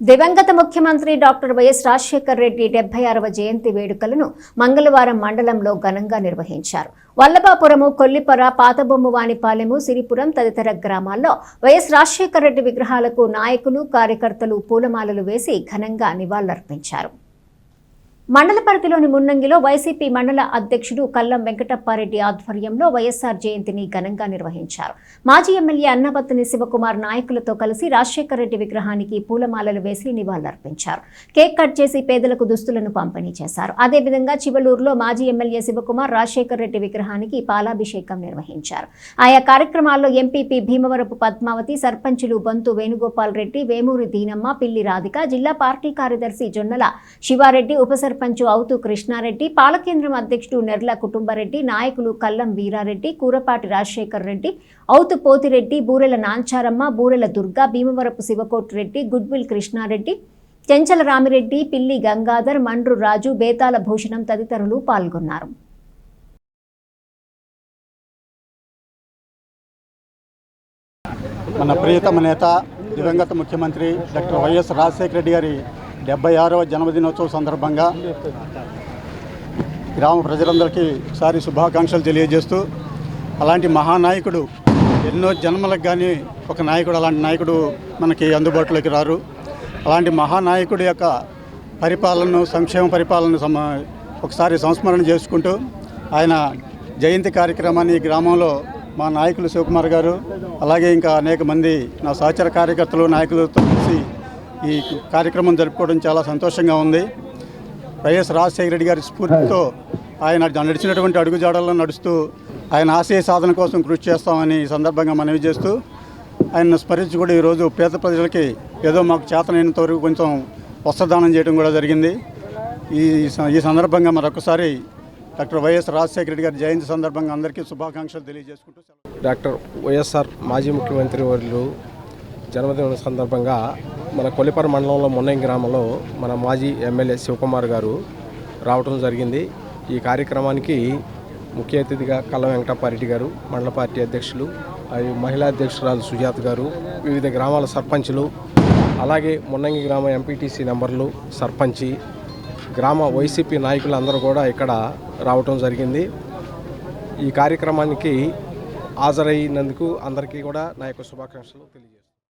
దివంగత ముఖ్యమంత్రి doctor YS Rajasekhar Reddy డెబ్బై ఆరవ జయంతి వేడుకలను మంగళవారం మండలంలో ఘనంగా నిర్వహించారు. వల్లభాపురము కొల్లిపర పాతబొమ్మవానిపాలెము సిరిపురం తదితర గ్రామాల్లో వైఎస్ రాజశేఖర్ రెడ్డి విగ్రహాలకు నాయకులు కార్యకర్తలు పూలమాలలు వేసి ఘనంగా నివాళులర్పించారు. మండల పరిధిలోని మున్నంగిలో వైసీపీ మండల అధ్యక్షుడు కల్లం వెంకటప్పారెడ్డి ఆధ్వర్యంలో వైఎస్ఆర్ జయంతిని ఘనంగా నిర్వహించారు. మాజీ ఎమ్మెల్యే అన్నపత్తిని శివకుమార్ నాయకులతో కలిసి రాజశేఖర రెడ్డి విగ్రహానికి పూలమాలలు వేసి నివాళులర్పించారు. కేక్ కట్ చేసి పేదలకు దుస్తులను పంపిణీ చేశారు. అదేవిధంగా చివలూరులో మాజీ ఎమ్మెల్యే శివకుమార్ రాజశేఖర రెడ్డి విగ్రహానికి పాలాభిషేకం నిర్వహించారు. ఆయా కార్యక్రమాల్లో ఎంపీపీ భీమవరపు పద్మావతి సర్పంచులు బంతు వేణుగోపాల్ రెడ్డి వేమూరి దీనమ్మ పిల్లి రాధిక జిల్లా పార్టీ కార్యదర్శి జొన్నల శివారెడ్డి ఉపసర్ సర్పంచ్ అవుతు కృష్ణారెడ్డి పాలకేంద్రం అధ్యక్షుడు నెర్ల కుటుంబరెడ్డి నాయకులు కల్లం వీరారెడ్డి కూరపాటి రాజశేఖర్ రెడ్డి అవుతు పోతిరెడ్డి బూరెల నాంచారమ్మ బూరెల దుర్గా భీమవరపు శివకోటిరెడ్డి గుడ్విల్ కృష్ణారెడ్డి చెంచల రామిరెడ్డి పిల్లి గంగాధర్ మండ్రు రాజు బేతాల భూషణం తదితరులు పాల్గొన్నారు. మన ప్రియతమ నేత దివంగత ముఖ్యమంత్రి డాక్టర్ వైఎస్ రాజశేఖర రెడ్డి గారి డెబ్బై ఆరవ జన్మదినోత్సవం సందర్భంగా గ్రామ ప్రజలందరికీ ఒకసారి శుభాకాంక్షలు తెలియజేస్తూ అలాంటి మహానాయకుడు ఎన్నో జన్మలకు కానీ ఒక నాయకుడు అలాంటి నాయకుడు మనకి అందుబాటులోకి రారు. అలాంటి మహానాయకుడి యొక్క పరిపాలనను సంక్షేమ పరిపాలనను సమ ఒకసారి సంస్మరణ చేసుకుంటూ ఆయన జయంతి కార్యక్రమాన్ని గ్రామంలో మా నాయకులు శివకుమార్ గారు అలాగే ఇంకా అనేక మంది నా సహచర కార్యకర్తలు నాయకులతో ఈ కార్యక్రమం జరుపుకోవడం చాలా సంతోషంగా ఉంది. వైఎస్ రాజశేఖర రెడ్డి గారి స్ఫూర్తితో ఆయన నడిచినటువంటి అడుగుజాడల్లో నడుస్తూ ఆయన ఆశయ సాధన కోసం కృషి చేస్తామని ఈ సందర్భంగా మనవి చేస్తూ ఆయన స్మరించి కూడా ఈరోజు పేద ప్రజలకి ఏదో మాకు చేతనైనంత వరకు కొంచెం వస్త్రదానం చేయడం కూడా జరిగింది. ఈ స- ఈ సందర్భంగా మరొకసారి డాక్టర్ వైఎస్ రాజశేఖర రెడ్డి గారి జయంతి సందర్భంగా అందరికీ శుభాకాంక్షలు తెలియజేసుకుంటూ డాక్టర్ వైఎస్ఆర్ మాజీ ముఖ్యమంత్రి వర్యులు జన్మదిన సందర్భంగా మన కొలిపర మండలంలో మున్నయం గ్రామంలో మన మాజీ ఎమ్మెల్యే శివకుమార్ గారు రావటం జరిగింది. ఈ కార్యక్రమానికి ముఖ్య అతిథిగా కల్ల వెంకటప్పారెడ్డి గారు మండల పార్టీ అధ్యక్షులు అవి మహిళా అధ్యక్షురాలు సుజాత గారు వివిధ గ్రామాల సర్పంచులు అలాగే మున్నంగి గ్రామ ఎంపీటీసీ నెంబర్లు సర్పంచి గ్రామ వైసీపీ నాయకులు అందరూ కూడా ఇక్కడ రావటం జరిగింది. ఈ కార్యక్రమానికి హాజరైనందుకు అందరికీ కూడా నా యొక్క శుభాకాంక్షలు తెలియజేస్తాను